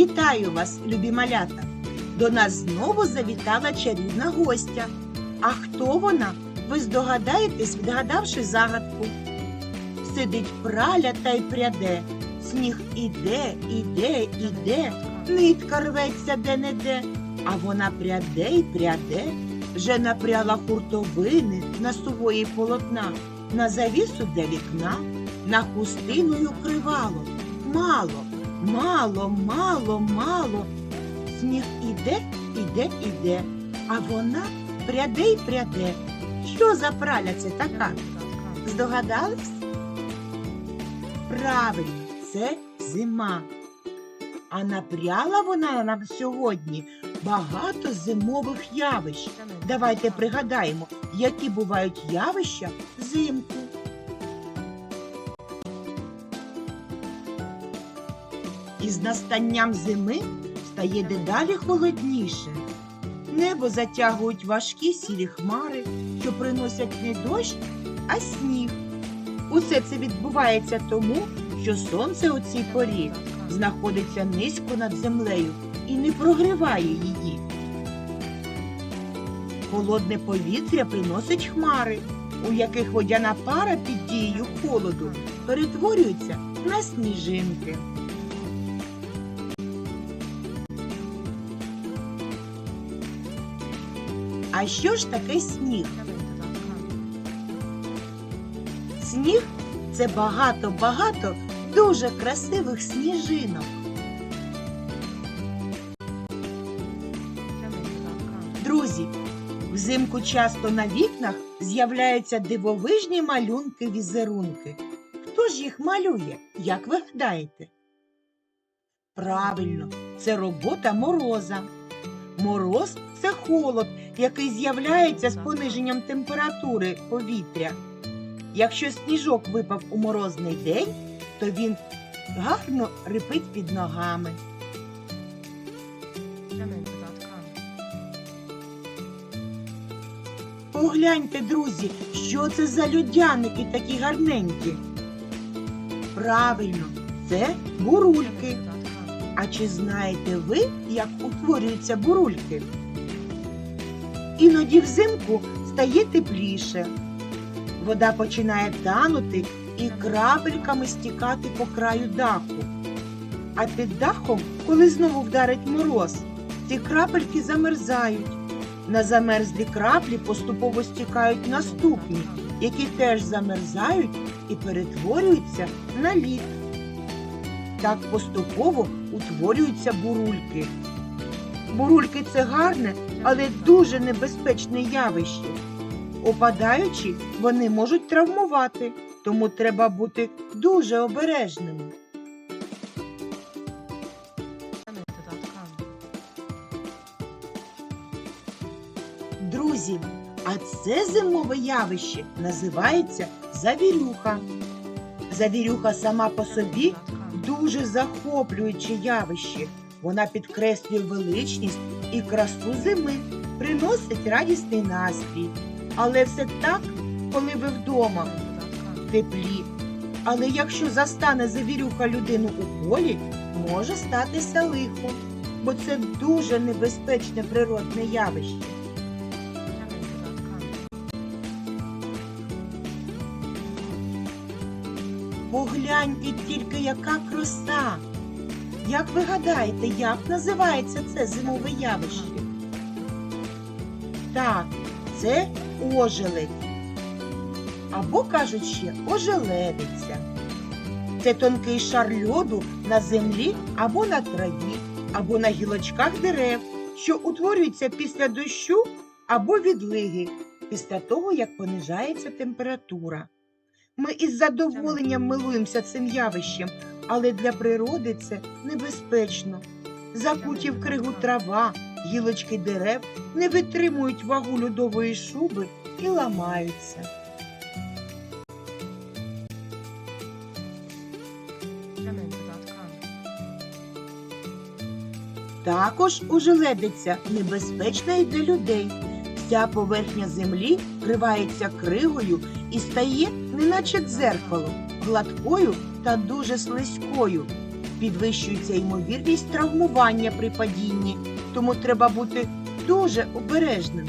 Вітаю вас, любі малята! До нас знову завітала чарівна гостя. А хто вона? Ви здогадаєтесь, відгадавши загадку. Сидить праля та й пряде. Сніг іде, іде, іде, нитка рветься де-не-де, а вона пряде й пряде, вже напряла хуртовини на сувої полотна, на завісу для вікна, на хустину й укривало. Мало, мало, мало, мало. Сніг іде, іде, іде, а вона пряде й пряде. Що за праля це така? Здогадались? Правильно, це зима. А напряла вона нам сьогодні багато зимових явищ. Давайте пригадаємо, які бувають явища взимку. Із настанням зими стає дедалі холодніше. Небо затягують важкі сірі хмари, що приносять не дощ, а сніг. Усе це відбувається тому, що сонце у цій порі знаходиться низько над землею і не прогріває її. Холодне повітря приносить хмари, у яких водяна пара під дією холоду перетворюється на сніжинки. А що ж таке сніг? Сніг це багато-багато дуже красивих сніжинок. Друзі, взимку часто на вікнах з'являються дивовижні малюнки-візерунки. Хто ж їх малює, як ви гадаєте? Правильно, це робота мороза. Мороз це холод, який з'являється з пониженням температури повітря. Якщо сніжок випав у морозний день, то він гарно рипить під ногами. Погляньте, друзі, що це за людяники такі гарненькі. Правильно, це бурульки. А чи знаєте ви, як утворюються бурульки? Іноді взимку стає тепліше. Вода починає танути і крапельками стікати по краю даху. А під дахом, коли знову вдарить мороз, ці крапельки замерзають. На замерзлі краплі поступово стікають наступні, які теж замерзають і перетворюються на лід. Так поступово утворюються бурульки. Бурульки це гарне, але дуже небезпечне явище. Опадаючи, вони можуть травмувати, тому треба бути дуже обережними. Друзі, а це зимове явище називається завірюха. Завірюха сама по собі дуже захоплююче явище. Вона підкреслює величність і красу зими, приносить радісний настрій. Але все так, коли ви вдома в теплі. Але якщо застане завірюха людину у полі, може статися лихо, бо це дуже небезпечне природне явище. Погляньте тільки, яка краса. Як ви гадаєте, як називається це зимове явище? Так, це ожеледь. Або кажуть ще ожеледиця. Це тонкий шар льоду на землі або на траві, або на гілочках дерев, що утворюється після дощу або відлиги, після того, як понижається температура. Ми із задоволенням милуємося цим явищем, але для природи це небезпечно. Закуті в кригу трава, гілочки дерев не витримують вагу льодової шуби і ламаються. Також ожеледиця небезпечна і для людей. Вся поверхня землі вкривається кригою і стає, неначе дзеркало, гладкою та дуже слизькою. підвищується ймовірність травмування при падінні, тому треба бути дуже обережним.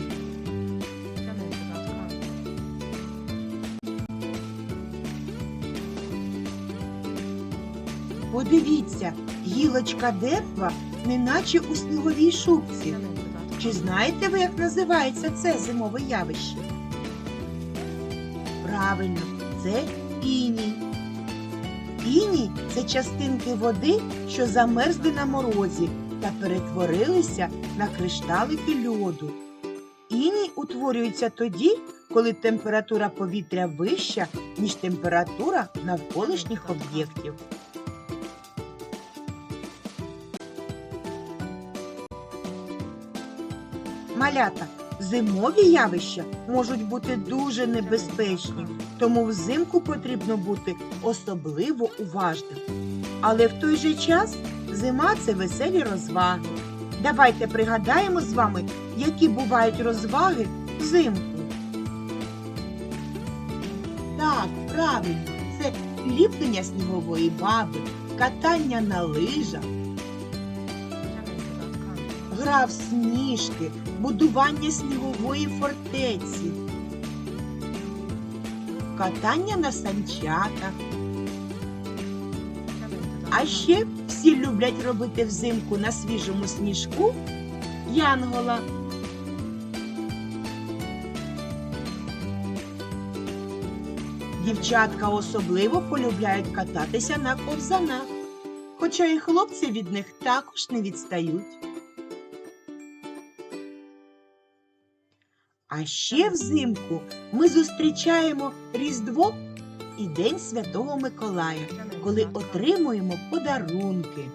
Подивіться, гілочка дерева неначе у сніговій шубці. Чи знаєте ви, як називається це зимове явище? Правильно, це іній. Іній це частинки води, що замерзли на морозі та перетворилися на кришталики льоду. Іній утворюється тоді, коли температура повітря вища, ніж температура навколишніх об'єктів. Малята, зимові явища можуть бути дуже небезпечні, тому взимку потрібно бути особливо уважним. Але в той же час зима це веселі розваги. Давайте пригадаємо з вами, які бувають розваги взимку. Так, правильно, це ліплення снігової баби, катання на лижах. Гра в сніжки, будування снігової фортеці, катання на санчатах. А ще всі люблять робити взимку на свіжому сніжку янгола. Дівчатка особливо полюбляють кататися на ковзанах, хоча і хлопці від них також не відстають. А ще взимку ми зустрічаємо Різдво і День Святого Миколая коли отримуємо подарунки.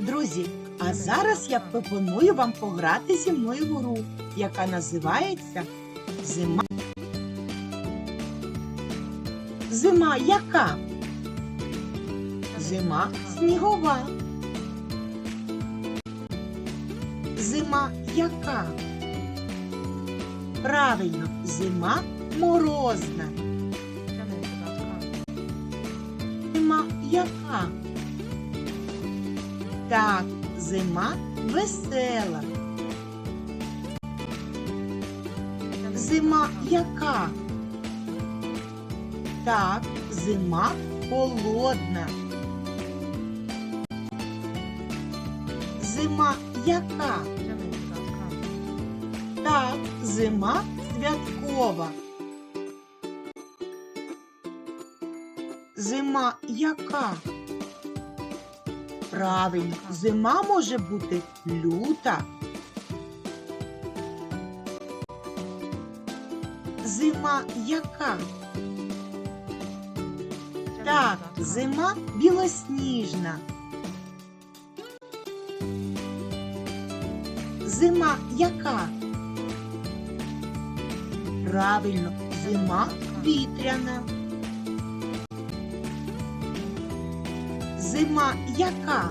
Друзі, а зараз я пропоную вам пограти зі мною в гру, яка називається Зима. Зима яка? Зима снігова. Зима яка? Правильно, зима морозна. Зима яка? Так, зима весела. Зима яка? Так, зима холодна. Зима яка? Так, зима святкова. Зима яка? Правильно, зима може бути люта. Зима яка? Так, зима білосніжна. Зима яка? Правильно, зима вітряна. Зима яка?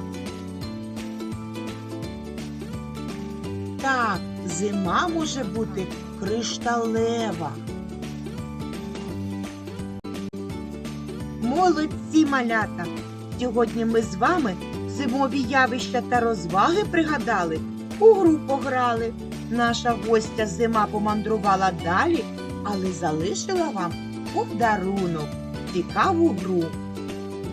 Так, зима може бути кришталева. Молодці малята! Сьогодні ми з вами зимові явища та розваги пригадали, у гру пограли. Наша гостя зима помандрувала далі, але залишила вам подарунок, цікаву гру.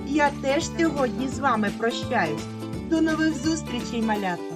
Я теж сьогодні з вами прощаюсь. До нових зустрічей, малята!